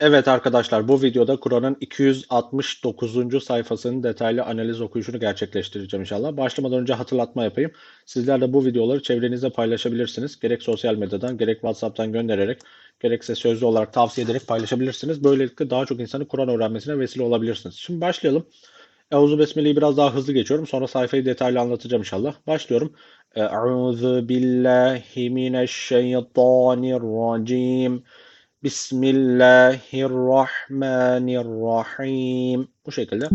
Evet arkadaşlar bu videoda Kur'an'ın 269. sayfasının detaylı analiz okuyuşunu gerçekleştireceğim inşallah. Başlamadan önce hatırlatma yapayım. Sizler de bu videoları çevrenizde paylaşabilirsiniz. Gerek sosyal medyadan gerek WhatsApp'tan göndererek gerekse sözlü olarak tavsiye ederek paylaşabilirsiniz. Böylelikle daha çok insanın Kur'an öğrenmesine vesile olabilirsiniz. Şimdi başlayalım. Euzu Besmele'yi biraz daha hızlı geçiyorum. Sonra sayfayı detaylı anlatacağım inşallah. Başlıyorum. Euzu billahi mineşşeytanirracim. Bismillahirrahmanirrahim. Bu şekilde.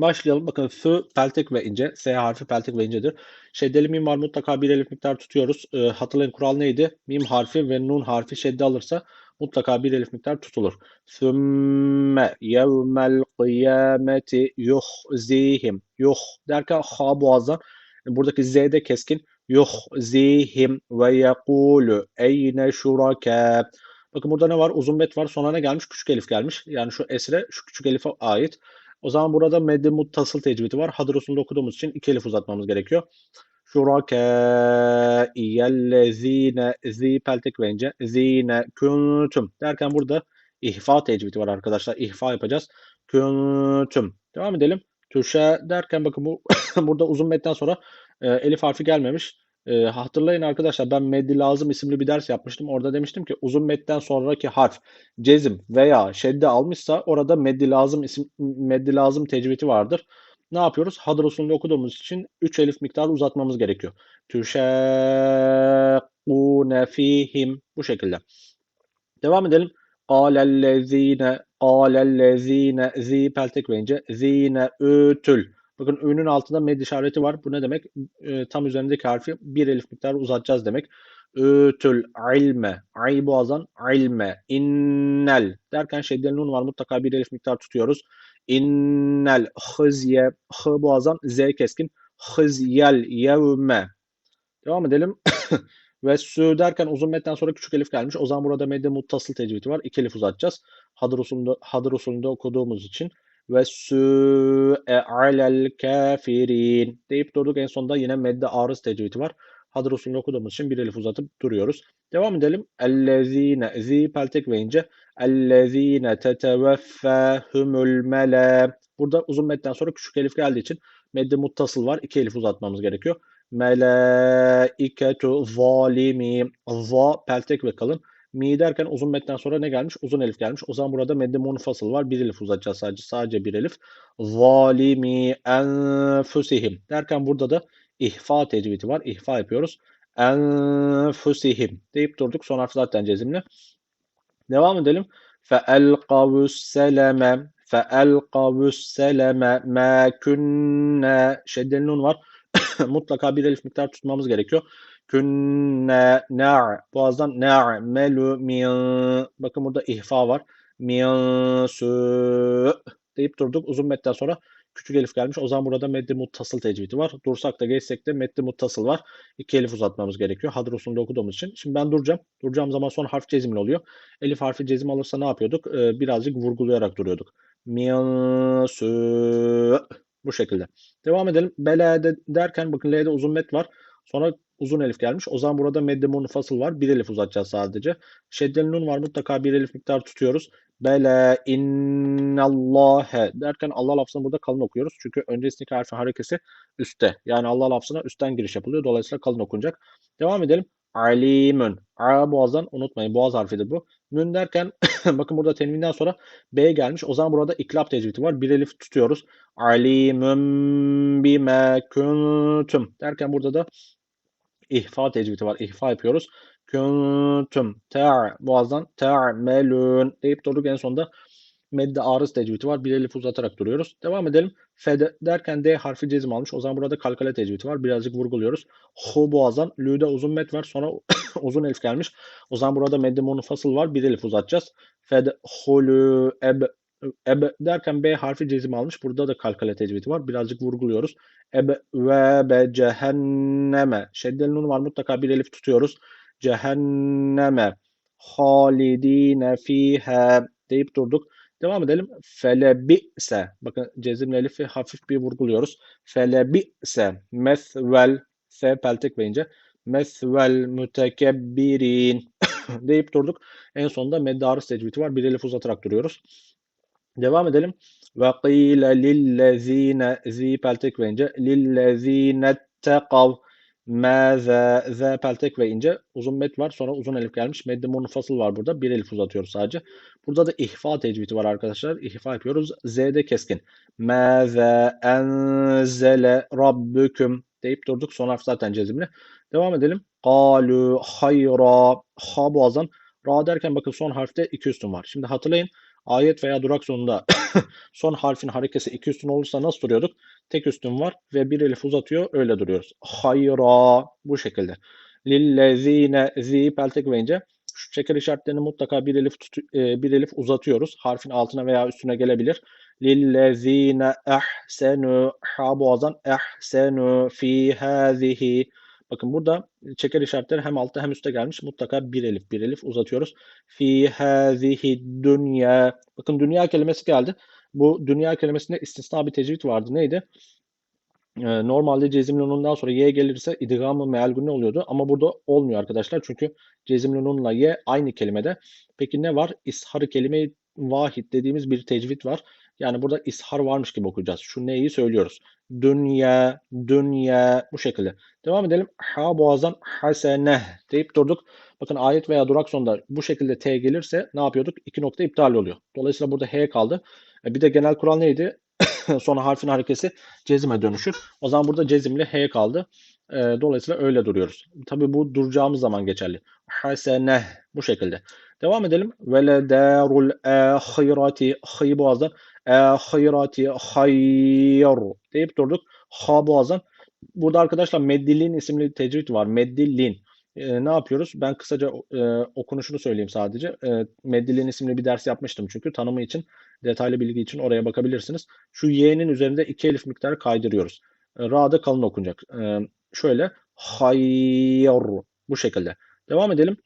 Başlayalım. Bakın f peltek ve ince. S harfi peltek ve incedir. Şeddeli mim var mutlaka bir elif miktar tutuyoruz. E, hatırlayın kural neydi? Mim harfi ve nun harfi şedde alırsa mutlaka bir elif miktar tutulur. Sümme yevmel kıyameti yuhzihim. Yuh derken ha boğazdan. Buradaki z'de keskin. Yuhzihim ve yekulu eyne şuraka. Bakın burada ne var? Uzun bet var. Sonra ne gelmiş? Küçük elif gelmiş. Yani şu esre şu küçük elife ait. O zaman burada medde muttasıl tecvidi var. Hadır usulünde okuduğumuz için iki elif uzatmamız gerekiyor. Şurakâiyellezîne zi peltek ve ince zîne kuntum derken burada ihfa tecvidi var arkadaşlar. İhfa yapacağız. Kuntum. Devam edelim. Tüşe derken bakın bu burada uzun metten sonra e, elif harfi gelmemiş. E, hatırlayın arkadaşlar ben meddi lazım isimli bir ders yapmıştım. Orada demiştim ki uzun metten sonraki harf cezim veya şedde almışsa orada meddi lazım isim meddi lazım tecvidi vardır. Ne yapıyoruz? Hadır usulünde okuduğumuz için 3 elif miktarı uzatmamız gerekiyor. Tüşekkûne fihim bu şekilde. Devam edelim. Alellezine alellezine zi peltek ve zine ütül. Bakın ünün altında med işareti var. Bu ne demek? E, tam üzerindeki harfi bir elif miktarı uzatacağız demek. Ütül ilme. Ay boğazan ilme. İnnel. Derken şeddeli nun var. Mutlaka bir elif miktar tutuyoruz. İnnel hızye. Hı boğazan z keskin. Hızyel yevme. Devam edelim. Ve sü derken uzun metten sonra küçük elif gelmiş. O zaman burada medde muttasıl tecvidi var. İki elif uzatacağız. Hadır usulünde, hadır usulünde okuduğumuz için ve su'e alel kafirin deyip durduk. En sonunda yine medde arız tecvidi var. Hadır usulünü okuduğumuz için bir elif uzatıp duruyoruz. Devam edelim. Ellezine zi peltek ve ince. Ellezine teteveffehumul mele. Burada uzun medden sonra küçük elif geldiği için medde muttasıl var. İki elif uzatmamız gerekiyor. Melaiketu zalimi. Za peltek ve kalın. Mi derken uzun metten sonra ne gelmiş? Uzun elif gelmiş. O zaman burada medde munfasıl var. Bir elif uzatacağız sadece. Sadece bir elif. Zalimi enfusihim derken burada da ihfa tecvidi var. İhfa yapıyoruz. Enfusihim deyip durduk. Son harf zaten cezimli. Devam edelim. Feelkavus seleme feelkavus seleme ma kunne şeddeli nun var. Mutlaka bir elif miktar tutmamız gerekiyor. Künne na' boğazdan na'melu min bakın burada ihfa var. Min su deyip durduk. Uzun metten sonra küçük elif gelmiş. O zaman burada meddi muttasıl tecvidi var. Dursak da geçsek de meddi muttasıl var. İki elif uzatmamız gerekiyor. Hadır usulünde okuduğumuz için. Şimdi ben duracağım. Duracağım zaman son harf cezimli oluyor. Elif harfi cezim alırsa ne yapıyorduk? Ee, birazcık vurgulayarak duruyorduk. Min su bu şekilde. Devam edelim. Belede derken bakın L'de uzun met var. Sonra uzun elif gelmiş. O zaman burada medde munfasıl var. Bir elif uzatacağız sadece. Şeddeli nun var. Mutlaka bir elif miktar tutuyoruz. Bele innallâhe derken Allah lafzını burada kalın okuyoruz. Çünkü öncesindeki harfin harekesi üstte. Yani Allah lafzına üstten giriş yapılıyor. Dolayısıyla kalın okunacak. Devam edelim. Alimun. A boğazdan unutmayın. Boğaz harfidir bu. Mün derken bakın burada tenvinden sonra B gelmiş. O zaman burada iklap tecvidi var. Bir elif tutuyoruz. Alimun bime kuntum derken burada da ihfa tecvidi var. İhfa yapıyoruz. Kuntum ta' boğazdan ta'melun deyip durduk en sonunda medde arız tecvidi var. Bir elif uzatarak duruyoruz. Devam edelim. Fed derken D harfi cezim almış. O zaman burada kalkale tecvidi var. Birazcık vurguluyoruz. Hu boğazdan. Lü'de uzun met var. Sonra uzun elif gelmiş. O zaman burada medde munfasıl var. Bir elif uzatacağız. Fed hulü eb eb derken B harfi cezim almış. Burada da kalkale tecvidi var. Birazcık vurguluyoruz. Eb ve be cehenneme. Şeddeli nun var. Mutlaka bir elif tutuyoruz. Cehenneme halidine fiha deyip durduk. Devam edelim. Felebi'se. Bakın cezimli elifi hafif bir vurguluyoruz. Felebi'se. Mesvel. F peltek ve ince. mesvel mütekebbirin deyip durduk. En sonunda medde arız tecvidi var. Bir elif uzatarak duruyoruz. Devam edelim. Ve qîle lillezîne zî peltek ve ince lillezîne teqav Mâze, z peltek ve ince uzun met var. Sonra uzun elif gelmiş. Medde munfasıl var burada. Bir elif uzatıyoruz sadece. Burada da ihfa tecvidi var arkadaşlar. İhfa yapıyoruz. Z'de keskin. Mâze enzele rabbüküm deyip durduk. Son harf zaten cezimli. Devam edelim. Kalu hayra ha boğazdan. Ra derken bakın son harfte iki üstün var. Şimdi hatırlayın. Ayet veya durak sonunda son harfin harekesi iki üstün olursa nasıl duruyorduk? Tek üstün var ve bir elif uzatıyor. Öyle duruyoruz. Hayra bu şekilde. Lillezine zi peltek verince şu çeker işaretlerini mutlaka bir elif tut, e, bir elif uzatıyoruz. Harfin altına veya üstüne gelebilir. Lillezine ehsenu ha boğazdan ehsenu fi hazihi Bakın burada çeker işaretleri hem altta hem üstte gelmiş. Mutlaka bir elif bir elif uzatıyoruz. Fi hazihi dünya. Bakın dünya kelimesi geldi. Bu dünya kelimesinde istisna bir tecvid vardı. Neydi? Ee, normalde cezimli nundan sonra y gelirse idgamı meal ne oluyordu? Ama burada olmuyor arkadaşlar. Çünkü cezimli nunla y aynı kelimede. Peki ne var? İshar kelime vahid dediğimiz bir tecvid var. Yani burada ishar varmış gibi okuyacağız. Şu neyi söylüyoruz? Dünya, dünya bu şekilde. Devam edelim. Ha boğazdan hasene deyip durduk. Bakın ayet veya durak sonunda bu şekilde T gelirse ne yapıyorduk? İki nokta iptal oluyor. Dolayısıyla burada H kaldı. E, bir de genel kural neydi? Sonra harfin harekesi cezime dönüşür. O zaman burada cezimli H kaldı. E, dolayısıyla öyle duruyoruz. Tabi bu duracağımız zaman geçerli. Hasene bu şekilde. Devam edelim. Vele darul ahireti hıy boğazdan ahireti hayr deyip durduk. Ha boğazdan. Burada arkadaşlar Meddilin isimli tecvid var. Meddilin. E, ne yapıyoruz? Ben kısaca e, okunuşunu söyleyeyim sadece. E, Meddilin isimli bir ders yapmıştım çünkü tanımı için, detaylı bilgi için oraya bakabilirsiniz. Şu y'nin üzerinde iki elif miktarı kaydırıyoruz. E, Ra'da kalın okunacak. E, şöyle hayr bu şekilde. Devam edelim.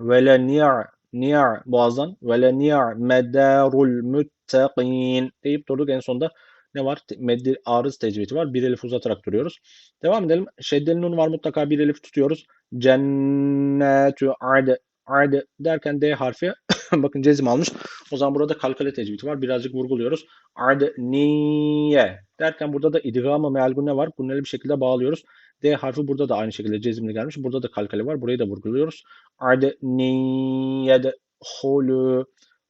Ve le ni'a ni'a boğazdan ve le ni'a medarul mütteqin deyip durduk en sonunda ne var? Meddi arız tecvidi var. Bir elif uzatarak duruyoruz. Devam edelim. Şeddeli nun var mutlaka bir elif tutuyoruz. Cennetü ade ade derken D harfi bakın cezim almış. O zaman burada kalkale tecvidi var. Birazcık vurguluyoruz. Ade niye derken burada da idgamı meal ne var? Gunneli bir şekilde bağlıyoruz. D harfi burada da aynı şekilde cezimli gelmiş. Burada da kalkale var. Burayı da vurguluyoruz. Ade niye de holü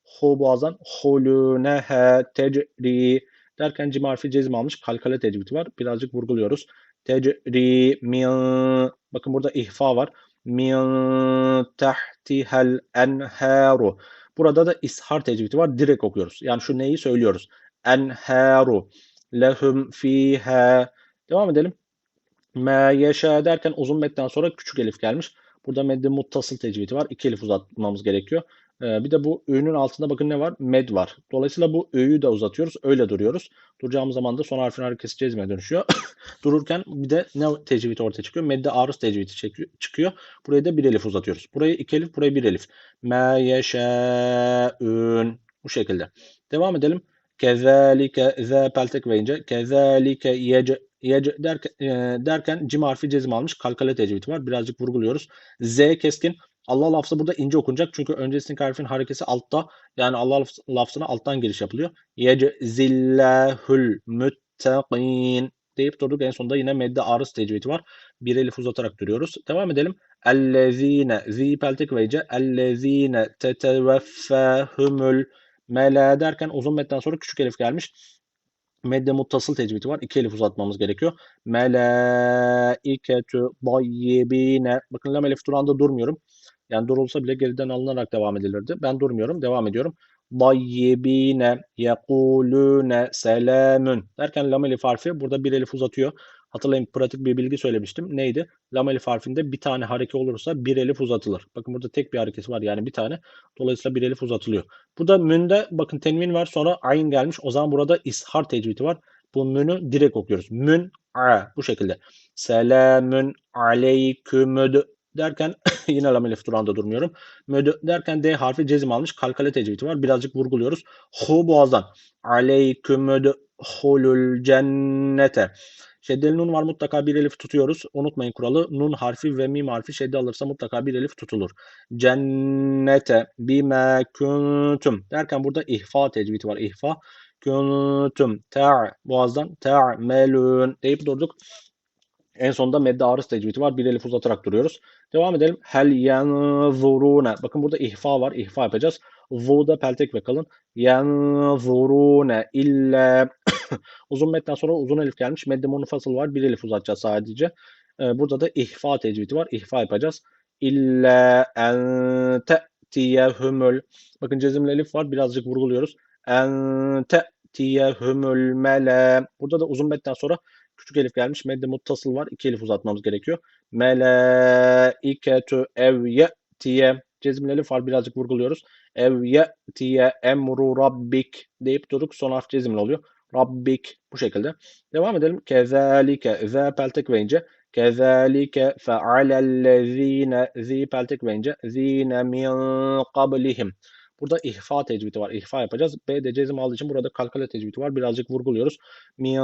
hu boğazdan holünehe tecri derken cim harfi cezim almış. Kalkale tecvidi var. Birazcık vurguluyoruz. Tecri min bakın burada ihfa var. Min tahtihel enharu. Burada da ishar tecvidi var. Direkt okuyoruz. Yani şu neyi söylüyoruz? Enharu lehum fiha. Devam edelim. Ma yeşa derken uzun metten sonra küçük elif gelmiş. Burada medde muttasıl tecvidi var. İki elif uzatmamız gerekiyor. Ee, bir de bu ö'nün altında bakın ne var? Med var. Dolayısıyla bu ö'yü de uzatıyoruz. Öyle duruyoruz. Duracağımız zaman da son harfin harekesi cezime dönüşüyor. Dururken bir de ne tecvid ortaya çıkıyor? Medde arız tecvidi çıkıyor. Burayı da bir elif uzatıyoruz. Burayı iki elif, burayı bir elif. Ma yeşâ'ün. Bu şekilde. Devam edelim. Kezalike ze peltek ve ince. Kezalike yece derken, e, derken cim harfi cezim almış. Kalkale tecvidi var. Birazcık vurguluyoruz. Z keskin. Allah lafzı burada ince okunacak. Çünkü öncesinin harfin harekesi altta. Yani Allah lafzına alttan giriş yapılıyor. Yeczillahul mütteqin deyip durduk. En sonunda yine medde arız tecvidi var. Bir elif uzatarak duruyoruz. Devam edelim. Ellezine zi peltek ve ece ellezine teteveffehumul mela derken uzun metten sonra küçük elif gelmiş. Medde muttasıl tecvidi var. İki elif uzatmamız gerekiyor. Melaiketü dayyibine. Bakın lam elif duranda durmuyorum. Yani durulsa bile geriden alınarak devam edilirdi. Ben durmuyorum. Devam ediyorum. Dayyibine yekulune selamun derken lam elif harfi burada bir elif uzatıyor. Hatırlayın pratik bir bilgi söylemiştim. Neydi? Lam elif harfinde bir tane hareke olursa bir elif uzatılır. Bakın burada tek bir harekesi var yani bir tane. Dolayısıyla bir elif uzatılıyor. Burada münde bakın tenvin var sonra ayn gelmiş. O zaman burada ishar tecvidi var. Bu münü direkt okuyoruz. Mün a bu şekilde. Selamün aleykümüd derken yine lam elif durağında durmuyorum. Mödü derken D harfi cezim almış. Kalkale tecvidi var. Birazcık vurguluyoruz. Hu boğazdan. Aleykümüd hulul cennete. Şeddeli nun var mutlaka bir elif tutuyoruz. Unutmayın kuralı. Nun harfi ve mim harfi şedde alırsa mutlaka bir elif tutulur. Cennete bima kuntum derken burada ihfa tecvidi var. İhfa kuntum ta boğazdan ta'melun deyip durduk. En sonunda medde arız tecvidi var. Bir elif uzatarak duruyoruz. Devam edelim. Hel yanzurune. Bakın burada ihfa var. İhfa yapacağız. Vu'da peltek ve kalın. Yanzurune illa uzun metten sonra uzun elif gelmiş. Medde munfasıl var. Bir elif uzatacağız sadece. Ee, burada da ihfa tecvidi var. İhfa yapacağız. İlla en te'tiyehumul. Bakın cezimli elif var. Birazcık vurguluyoruz. En te'tiyehumul mele. Burada da uzun metten sonra küçük elif gelmiş. Medde muttasıl var. İki elif uzatmamız gerekiyor. Melaiketu ev ye'tiye. Cezimli elif var. Birazcık vurguluyoruz. Ev ye'tiye emru rabbik deyip durduk. Son harf cezimli oluyor. Rabbik bu şekilde. Devam edelim. Kezalike ze peltek ve ince. Kezalike fealellezine zi peltek ve ince. Zine min qablihim. Burada ihfa tecvidi var. İhfa yapacağız. B de cezim aldığı için burada kalkale tecvidi var. Birazcık vurguluyoruz. Min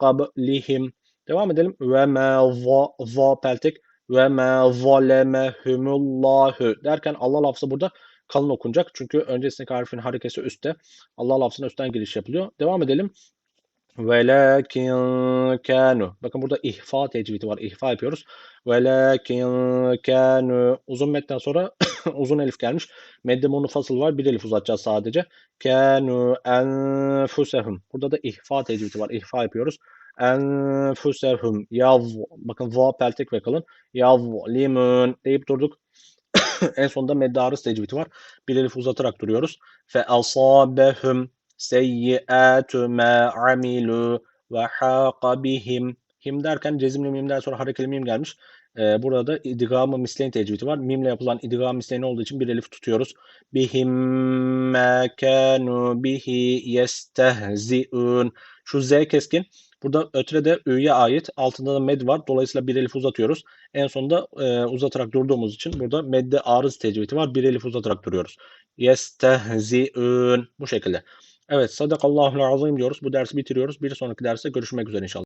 qablihim. Devam edelim. Ve ma za peltek ve ma zalemehumullahu derken Allah lafzı burada kalın okunacak. Çünkü öncesindeki harfin harekesi üstte. Allah lafzına üstten giriş yapılıyor. Devam edelim. Velakin kanu. Bakın burada ihfa tecvidi var. İhfa yapıyoruz. Velakin kanu. Uzun metten sonra uzun elif gelmiş. Medde munfasıl var. Bir elif uzatacağız sadece. Kanu enfusehum. Burada da ihfa tecvidi var. İhfa yapıyoruz. Enfusehum. Yav. Bakın va peltek ve kalın. Yav limun deyip durduk. en sonunda medde arız tecvidi var. Bir elif uzatarak duruyoruz. Fe asabehum seyyiatü ma amilu ve haqa bihim. Him derken cezimli mimden sonra harekeli mim gelmiş. Ee, burada da idgamı misleyin tecvidi var. Mimle yapılan idgam misleyin olduğu için bir elif tutuyoruz. Bihim ma kanu bihi yestehzi'un. Şu z keskin. Burada ötre de ü'ye ait. Altında da med var. Dolayısıyla bir elif uzatıyoruz. En sonunda e, uzatarak durduğumuz için burada medde arız tecvidi var. Bir elif uzatarak duruyoruz. Yestehzi'un. Bu şekilde. Evet, sadakallahul azim diyoruz. Bu dersi bitiriyoruz. Bir sonraki derste görüşmek üzere inşallah.